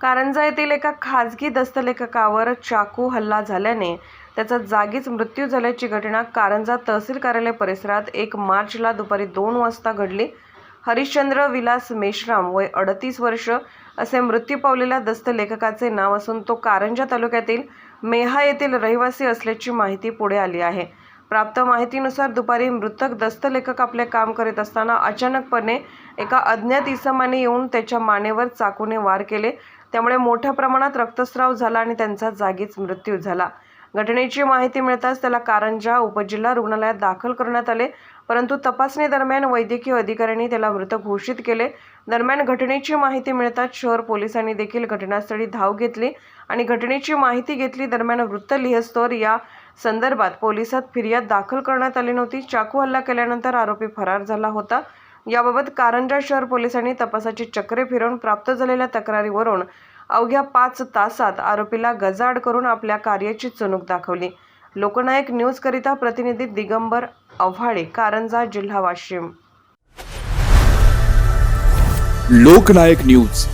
कारंजा येथील एका खाजगी दस्तलेखकावर चाकू हल्ला झाल्याने त्याचा जागीच मृत्यू झाल्याची घटना कारंजा तहसील कार्यालय परिसरात एक मार्चला दुपारी दोन वाजता घडली. हरिश्चंद्र विलास मेश्राम वय अडतीस वर्ष असे मृत्यू पावलेल्या दस्तलेखकाचे नाव असून तो कारंजा तालुक्यातील मेहा येथील रहिवासी असल्याची माहिती पुढे आली आहे. प्राप्त माहितीनुसार दुपारी मृतक दस्तलेखक आपले काम करीत असताना अचानकपणे एका अज्ञात इसमाने येऊन त्याच्या मानेवर चाकूने वार केले. त्यामुळे मोठ्या प्रमाणात रक्तस्राव झाला आणि त्यांचा जागीच मृत्यू झाला. घटनेची माहिती मिळताच त्याला कारंजा उपजिल्हा रुग्णालयात दाखल करण्यात आले. परंतु तपासणी दरम्यान वैद्यकीय अधिकाऱ्यांनी त्याला मृत घोषित केले. दरम्यान घटनेची माहिती मिळताच शहर पोलिसांनी देखील घटनास्थळी धाव घेतली आणि घटनेची माहिती घेतली दरम्यान वृत्त लिहस्तोर या संदर्भात पोलिसात फिर्याद दाखल करण्यात आली नव्हती. चाकू हल्ला केल्यानंतर आरोपी फरार झाला होता. याबाबत कारंजा शहर पोलिसांनी तपासाची चक्रे फिरवून प्राप्त झालेल्या तक्रारीवरून अवघ्या पाच तासात आरोपीला गजाड करून आपल्या कार्याची चुणूक दाखवली. लोकनायक न्यूजकरिता प्रतिनिधी दिगंबर आव्हाळे कारंजा जिल्हा वाशिम. लोकनायक न्यूज.